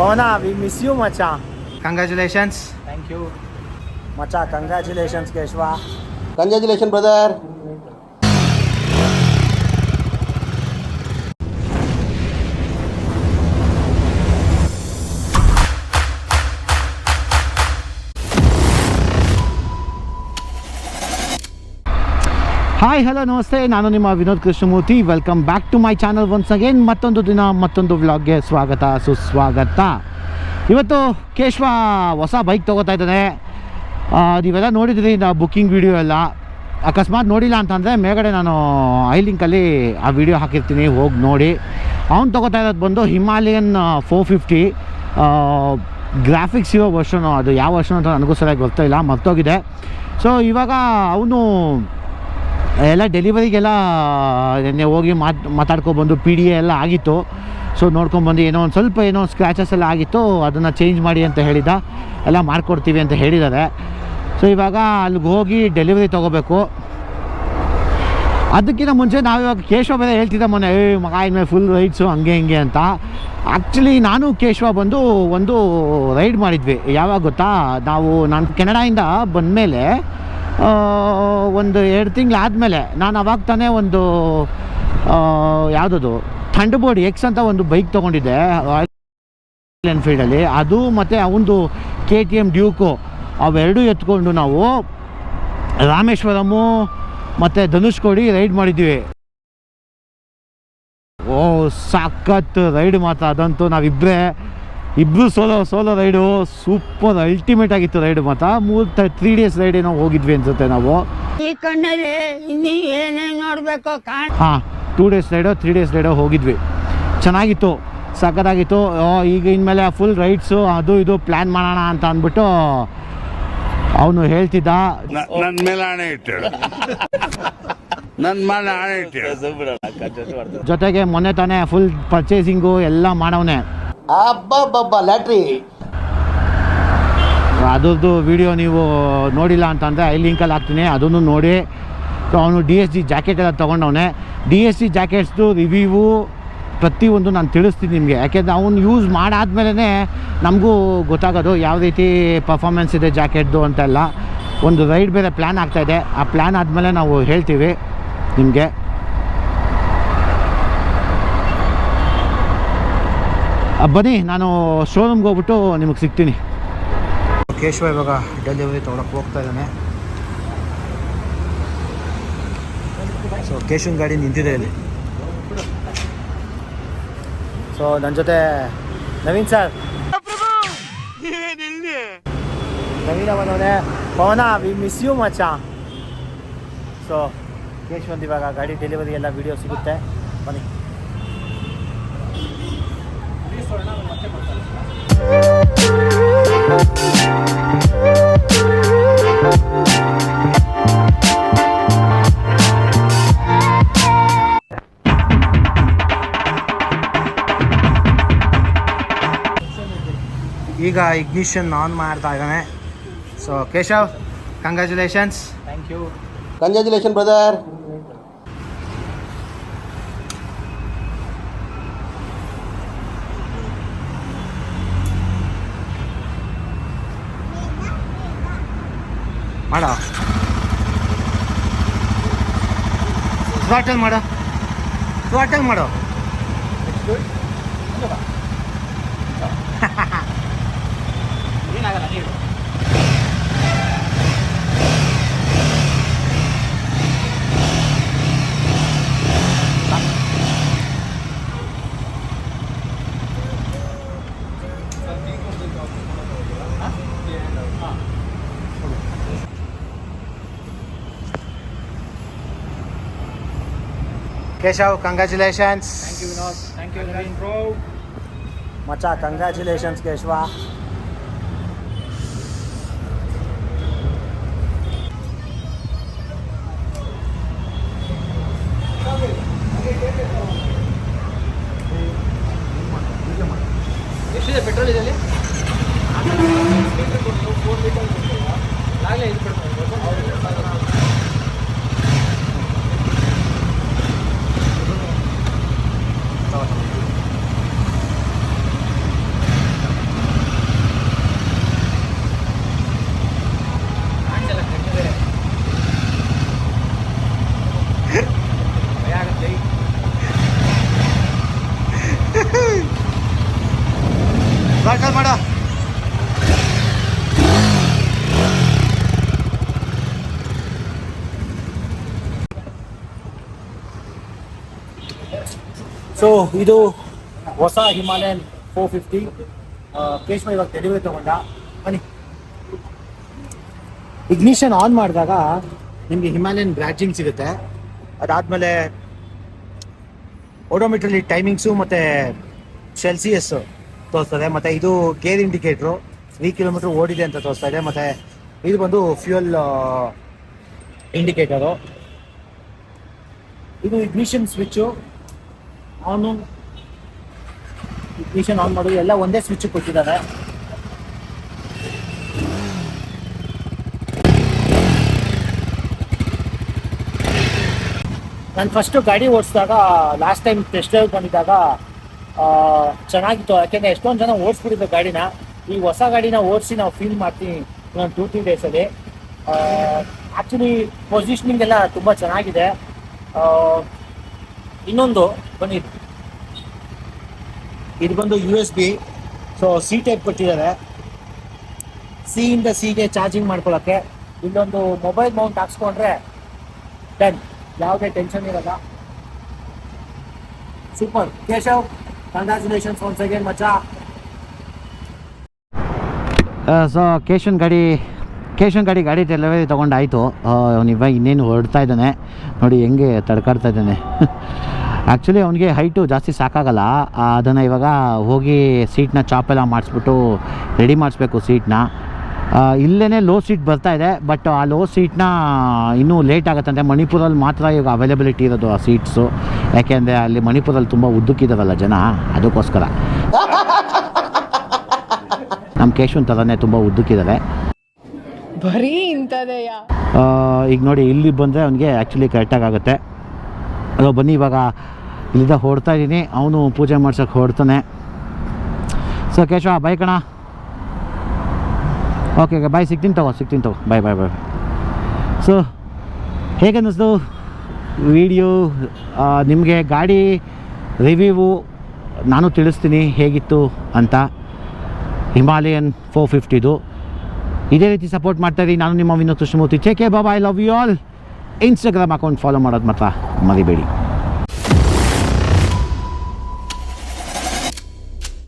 Pavana we miss you ಮಚ್ಚ congratulations thank you ಮಚ್ಚ congratulations Keshava congratulation brother hi hello ನಮಸ್ತೆ. ನಾನು ನಿಮ್ಮ Vinod Krishnamurthy. Welcome back to my channel once again ಮತ್ತೊಂದು ದಿನ, ಮತ್ತೊಂದು ವ್ಲಾಗ್ಗೆ ಸ್ವಾಗತ, ಸುಸ್ವಾಗತ. ಇವತ್ತು ಕೇಶವ ಹೊಸ ಬೈಕ್ ತೊಗೋತಾ ಇದ್ದಾನೆ. ನೀವೆಲ್ಲ ನೋಡಿದ್ರಿ ನಾ ಬುಕ್ಕಿಂಗ್ ವೀಡಿಯೋ ಎಲ್ಲ. ಅಕಸ್ಮಾತ್ ನೋಡಿಲ್ಲ ಅಂತಂದರೆ ಮೇಲ್ಗಡೆ ನಾನು ಐ ಲಿಂಕಲ್ಲಿ ಆ ವಿಡಿಯೋ ಹಾಕಿರ್ತೀನಿ. ಹೋಗಿ ನೋಡಿ. ಅವ್ನು ತೊಗೋತಾ ಇರೋದು ಬಂದು ಹಿಮಾಲಯನ್ ಫೋರ್ ಫಿಫ್ಟಿ ಗ್ರಾಫಿಕ್ಸ್ ಇರೋ ವರ್ಷನು ಅದು ಯಾವ ವರ್ಷನು ಅಂತ ನನಗೂ ಸರಿಯಾಗಿ ಗೊತ್ತಿಲ್ಲ ಮರ್ತೋಗಿದೆ. ಸೊ ಇವಾಗ ಅವನು ಎಲ್ಲ ಡೆಲಿವರಿಗೆಲ್ಲ, ನಿನ್ನೆ ಹೋಗಿ ಮಾತು ಮಾತಾಡ್ಕೊಬಂದು ಪಿ ಡಿ ಎ ಎಲ್ಲ ಆಗಿತ್ತು. ಸೊ ನೋಡ್ಕೊಂಬಂದು ಏನೋ ಒಂದು ಸ್ವಲ್ಪ ಏನೋ ಸ್ಕ್ರ್ಯಾಚಸ್ ಎಲ್ಲ ಆಗಿತ್ತು, ಅದನ್ನು ಚೇಂಜ್ ಮಾಡಿ ಅಂತ ಹೇಳಿದ. ಎಲ್ಲ ಮಾಡಿಕೊಡ್ತೀವಿ ಅಂತ ಹೇಳಿದ್ದಾರೆ. ಸೊ ಇವಾಗ ಅಲ್ಲಿಗೆ ಹೋಗಿ ಡೆಲಿವರಿ ತೊಗೋಬೇಕು. ಅದಕ್ಕಿಂತ ಮುಂಚೆ ನಾವು ಇವಾಗ ಕೇಶವ ಬೇರೆ ಹೇಳ್ತಿದ್ದೆ ಮೊನ್ನೆ, ಏ, ಮಗ, ಇನ್ಮೇಲೆ ಫುಲ್ ರೈಡ್ಸು ಹಂಗೆ, ಹಿಂಗೆ ಅಂತ. ಆ್ಯಕ್ಚುಲಿ ನಾನು ಕೇಶವ ಬಂದು ಒಂದು ರೈಡ್ ಮಾಡಿದ್ವಿ. ಯಾವಾಗ ಗೊತ್ತಾ? ನಾವು ನಾನು ಕೆನಡಾಯಿಂದ ಬಂದಮೇಲೆ ಒಂದು ಎರಡು ತಿಂಗಳಾದಮೇಲೆ ನಾನು ಅವಾಗ ತಾನೇ ಒಂದು ಯಾವುದದು ಥಂಡರ್ಬೋರ್ಡ್ ಎಕ್ಸ್ ಅಂತ ಒಂದು ಬೈಕ್ ತೊಗೊಂಡಿದ್ದೆ ರಾಯಲ್ ಎನ್ಫೀಲ್ಡಲ್ಲಿ ಅದು ಮತ್ತು ಅವನದು ಕೆ ಟಿ ಎಂ ಡ್ಯೂಕು ಅವೆರಡೂ ಎತ್ಕೊಂಡು ನಾವು ರಾಮೇಶ್ವರಮು ಮತ್ತು ಧನುಷ್ಕೋಡಿ ರೈಡ್ ಮಾಡಿದ್ವಿ. ಓ, ಸಖತ್ ರೈಡ್ ಮಾತ್ರ ಅದಂತೂ ನಾವಿಬ್ಬರೇ ಇಬ್ಬರು solo solo ride super ultimate ಆಗಿತ್ತು ರೈಡ್ ಮಾತ್ರ. ಮೂರು ತ್ರೀ ಡೇಸ್ ರೈಡ್ ಏನೋ ಹೋಗಿದ್ವಿ ಅನ್ಸುತ್ತೆ ನಾವು. ಈ ಕಣ್ಣಲ್ಲಿ ಇನ್ನೀ ನೋಡಬೇಕು ಹಾಂ ಟೂ ಡೇಸ್ ರೈಡೋ ತ್ರೀ ಡೇಸ್ ರೈಡೋ ಹೋಗಿದ್ವಿ. ಚೆನ್ನಾಗಿತ್ತು ಸಖತ್ತಾಗಿತ್ತು. ಓ, ಈಗ ಇನ್ಮೇಲೆ ಫುಲ್ ರೈಡ್ಸು ಅದು ಇದು ಪ್ಲ್ಯಾನ್ ಮಾಡೋಣ ಅಂತ ಅಂದ್ಬಿಟ್ಟು ಅವನು ಹೇಳ್ತಿದ್ದ. ನನ್ನ ಮೇಲೆ ಹಣೆ ನನ್ನ ಜೊತೆಗೆ ಮೊನ್ನೆ ತಾನೇ ಫುಲ್ ಪರ್ಚೇಸಿಂಗು ಎಲ್ಲ ಮಾಡವನೆ. ಅಬ್ಬಬ್ಬಬ್ಬ, ಲ್ಯಾಟ್ರಿ. ಅದರದ್ದು ವಿಡಿಯೋ ನೀವು ನೋಡಿಲ್ಲ ಅಂತಂದರೆ ಐ ಲಿಂಕಲ್ಲಿ ಹಾಕ್ತೀನಿ. ಅದನ್ನು ನೋಡಿ. ಸೊ ಅವನು ಡಿ ಎಸ್ ಜಿ ಜಾಕೆಟ್ ಎಲ್ಲ ತೊಗೊಂಡವನೆ. ಡಿ ಎಸ್ ಜಿ ಜಾಕೆಟ್ಸ್ದು ರಿವ್ಯೂವು ಪ್ರತಿಯೊಂದು ನಾನು ತಿಳಿಸ್ತೀನಿ ನಿಮಗೆ. ಯಾಕೆಂದರೆ ಅವನು ಯೂಸ್ ಮಾಡಾದ್ಮೇಲೆ ನಮಗೂ ಗೊತ್ತಾಗೋದು ಯಾವ ರೀತಿ ಪರ್ಫಾರ್ಮೆನ್ಸ್ ಇದೆ ಜಾಕೆಟ್ದು ಅಂತೆಲ್ಲ. ಒಂದು ರೈಡ್ ಬೇರೆ ಪ್ಲ್ಯಾನ್ ಆಗ್ತಾಯಿದೆ ಆ ಪ್ಲ್ಯಾನ್ ಆದಮೇಲೆ ನಾವು ಹೇಳ್ತೀವಿ ನಿಮಗೆ. ಬನ್ನಿ, ನಾನು ಶೋರೂಮ್ಗೆ ಹೋಗ್ಬಿಟ್ಟು ನಿಮಗೆ ಸಿಗ್ತೀನಿ. ಕೇಶವ ಇವಾಗ ಡೆಲಿವರಿ ತೊಗೊಳಕ್ಕೆ ಹೋಗ್ತಾ ಇದ್ದಾನೆ. ಸೊ ಕೇಶವನ್ ಗಾಡಿ ನಿಂತಿದೆ ಇಲ್ಲಿ. ಸೊ ನನ್ನ ಜೊತೆ ನವೀನ್ ಸರ್ ನವೀನ ಬಂದವನೇ. ಪವನ ವಿ ಮಿಸ್ ಯು ಮಚ್ಚ. ಸೊ ಕೇಶವಂತ್ ಇವಾಗ ಗಾಡಿ ಡೆಲಿವರಿ ಎಲ್ಲ ವಿಡಿಯೋ ಸಿಗುತ್ತೆ. ಬನ್ನಿ. ಈಗ ಇಗ್ನಿಷನ್ ಆನ್ ಮಾಡ್ತಾ ಇದ್ದಾನೆ. So Keshav congratulations thank you congratulation brother ಮಾಡೋ. ಸ್ವಾಟಲ್ ಮಾಡೋ. ಸ್ವಾಟಲ್ ಮಾಡೋ ಏನಾಗಲ್ಲ ನೀವು Keshav congratulations thank you Vinod thank you Naveen bro ಮಚ್ಚ ಕಂಗ್ರ್ಯಾಚುಲೇಷನ್ಸ್ ಕೇಶವ ಎಷ್ಟಿದೆ ಪೆಟ್ರೋಲ್ ಇದರಲ್ಲಿ? ಆಗಲೇ ಇದು ಗಾಡಿ ಮಾಡ. ಸೊ ಇದು ಹೊಸ ಹಿಮಾಲಯನ್ ಫೋರ್ ಫಿಫ್ಟಿ ಕೇಶ್ಮ ಇವಾಗ ಡೆಲಿವರಿ ತಗೊಂಡ. ಬನ್ನಿ. ಇಗ್ನಿಷನ್ ಆನ್ ಮಾಡಿದಾಗ ನಿಮಗೆ ಹಿಮಾಲಯನ್ ಬ್ರ್ಯಾಚಿಂಗ್ ಸಿಗುತ್ತೆ. ಅದಾದಮೇಲೆ ಓಡೋಮೀಟ್ರಲ್ಲಿ ಟೈಮಿಂಗ್ಸು ಮತ್ತು ಸೆಲ್ಸಿಯಸ್ ತೋರಿಸ್ತದೆ. ಮತ್ತೆ ಇದು ಗೇರ್ ಇಂಡಿಕೇಟ್ರು ತ್ರೀ ಕಿಲೋಮೀಟರ್ ಓಡಿದೆ ಅಂತ ತೋರಿಸ್ತಾ ಇದೆ. ಮತ್ತೆ ಇದು ಬಂದು ಫ್ಯೂಯಲ್ ಇಂಡಿಕೇಟರು ಇದು ignition switch on ignition on ಮಾಡೋದು ಎಲ್ಲ ಒಂದೇ ಸ್ವಿಚ್ ಕೊಟ್ಟಿದ್ದಾರೆ. ನಾನು ಫಸ್ಟು ಗಾಡಿ ಓಡಿಸಿದಾಗ ಲಾಸ್ಟ್ ಟೈಮ್ ಟೆಸ್ಟ್ ಡ್ರೈವ್ ಬಂದಿದ್ದಾಗ ಚೆನ್ನಾಗಿತ್ತು. ಯಾಕೆಂದ್ರೆ ಎಷ್ಟೊಂದು ಜನ ಓಡಿಸ್ಬಿಟ್ಟಿದ್ದು ಗಾಡಿನ. ಈ ಹೊಸ ಗಾಡಿನ ಓಡಿಸಿ ನಾವು ಫೀಲ್ ಮಾಡ್ತೀನಿ ಇನ್ನೊಂದು ಟೂ ತ್ರೀ ಡೇಸಲ್ಲಿ ಆ್ಯಕ್ಚುಲಿ ಪೊಸಿಷನಿಂಗ್ ಎಲ್ಲ ತುಂಬ ಚೆನ್ನಾಗಿದೆ. ಇನ್ನೊಂದು ಬನ್ನಿ. ಇದು ಬಂದು U S B so C type ಕೊಟ್ಟಿದ್ದಾರೆ. ಸಿ ಇಂದ ಸಿಗೆ ಚಾರ್ಜಿಂಗ್ ಮಾಡ್ಕೊಳ್ಳೋಕ್ಕೆ ಇಲ್ಲೊಂದು ಮೊಬೈಲ್ ಮೌಂಟ್ ಹಾಕ್ಸ್ಕೊಂಡ್ರೆ ಡನ್ ಯಾವುದೇ ಟೆನ್ಷನ್ ಇರಲ್ಲ. ಸೂಪರ್ ಕೇಶವ್ ಒನ್ ಸೆಕೆಂಡ್ ಮಚ್ಚಾ ಸೊ ಕೇಶನ್ ಗಾಡಿ ಕೇಶನ್ ಗಾಡಿ ಗಾಡಿ ಡೆಲಿವರಿ ತೊಗೊಂಡಾಯಿತು. ಇವಾಗ ಇನ್ನೇನು ಹೊರಡ್ತಾ ಇದ್ದಾನೆ. ನೋಡಿ ಹೆಂಗೆ ತಡ್ಕಾಡ್ತಾ ಇದ್ದಾನೆ. ಆ್ಯಕ್ಚುಲಿ ಅವನಿಗೆ ಹೈಟು ಜಾಸ್ತಿ ಸಾಕಾಗಲ್ಲ. ಅದನ್ನು ಇವಾಗ ಹೋಗಿ ಸೀಟ್ನ ಚಾಪೆಲ್ಲ ಮಾಡಿಸ್ಬಿಟ್ಟು ರೆಡಿ ಮಾಡಿಸ್ಬೇಕು ಸೀಟ್ನ ಇಲ್ಲೇ ಲೋ ಸೀಟ್ ಬರ್ತಾ ಇದೆ ಬಟ್ ಆ ಲೋ ಸೀಟ್ನ ಇನ್ನೂ ಲೇಟ್ ಆಗುತ್ತಂತೆ. ಮಣಿಪುರಲ್ಲಿ ಮಾತ್ರ ಇವಾಗ ಅವೈಲೇಬಿಲಿಟಿ ಇರೋದು ಆ ಸೀಟ್ಸು ಯಾಕೆಂದರೆ ಅಲ್ಲಿ ಮಣಿಪುರಲ್ಲಿ ತುಂಬ ಉದ್ದಕ್ಕಿದಾರಲ್ಲ ಜನ ಅದಕ್ಕೋಸ್ಕರ. ನಮ್ಮ ಕೇಶವನ್ ಥರನೇ ತುಂಬ ಉದ್ದಕ್ಕಿದ್ದಾರೆ ಬರೀ ಇಂಥದೆಯ? ಈಗ ನೋಡಿ ಇಲ್ಲಿ ಬಂದರೆ ಅವನಿಗೆ ಆ್ಯಕ್ಚುಲಿ ಕರೆಕ್ಟಾಗಿ ಆಗುತ್ತೆ. ಅದು ಬನ್ನಿ ಇವಾಗ ಇಲ್ಲಿಂದ ಹೊಡ್ತಾ ಇದ್ದೀನಿ ಅವನು ಪೂಜೆ ಮಾಡ್ಸೋಕ್ಕೆ ಹೊಡ್ತಾನೆ ಸೊ ಕೇಶವ ಬಾಯ್ ಕಣ. ಓಕೆ ಓಕೆ ಬಾಯ್ ಸಿಗ್ತೀನಿ ತಗೋ ಸಿಗ್ತೀನಿ ತಗೋ ಬಾಯ್ ಬಾಯ್ ಬಾಯ್ ಸೊ ಹೇಗೆ ಅನ್ನಿಸ್ತು ವಿಡಿಯೋ ನಿಮಗೆ ಗಾಡಿ ರಿವ್ಯೂವು ನಾನು ತಿಳಿಸ್ತೀನಿ ಹೇಗಿತ್ತು ಅಂತ. ಹಿಮಾಲಯನ್ ಫೋರ್ ಫಿಫ್ಟಿದು ಇದೇ ರೀತಿ ಸಪೋರ್ಟ್ ಮಾಡ್ತಾ ಇದ್ದೀನಿ ನಾನು ನಿಮ್ಮ ವಿನೋದ್ ಕೃಷ್ಣಮೂರ್ತಿ. ಚೇಕೆ ಬಾಬಾ I love you all Instagram account follow ಮಾಡೋದು ಮಾತ್ರ ಮರಿಬೇಡಿ.